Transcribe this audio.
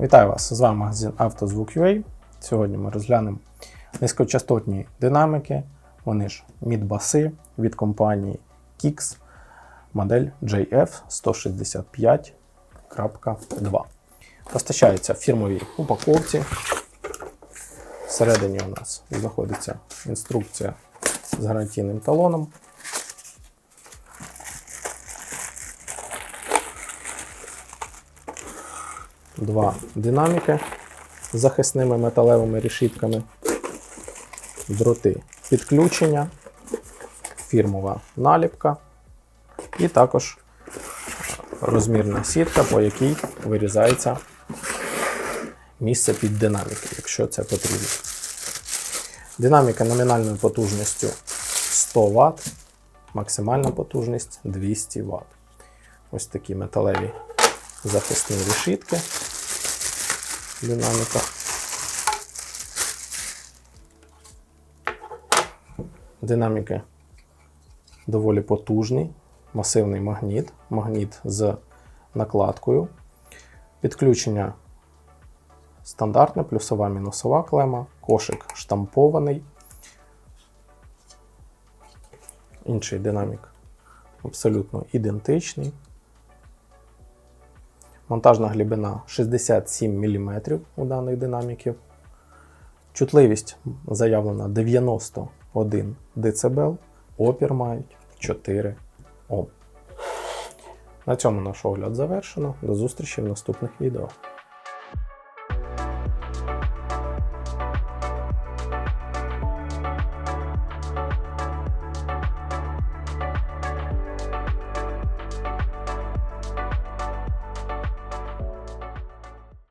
Вітаю вас! З вами магазин «Автозвук.UA». Сьогодні ми розглянемо низькочастотні динаміки, вони ж мідбаси від компанії Kix, модель JF165.2. Постачається в фірмовій упаковці. Всередині у нас знаходиться інструкція з гарантійним талоном. Два динаміки з захисними металевими решітками, дроти підключення, фірмова наліпка і також розмірна сітка, по якій вирізається місце під динаміки, якщо це потрібно. Динаміка номінальною потужністю 100 Вт, максимальна потужність 200 Вт. Ось такі металеві захисні решітки в динаміках. Динаміки доволі потужний, масивний магніт, магніт з накладкою. Підключення стандартне, плюсова мінусова клема, кошик штампований. Інший динамік абсолютно ідентичний. Монтажна глибина 67 мм у даних динаміків. Чутливість заявлена 91 дБ, опір мають 4 Ом. На цьому наш огляд завершено. До зустрічі в наступних відео.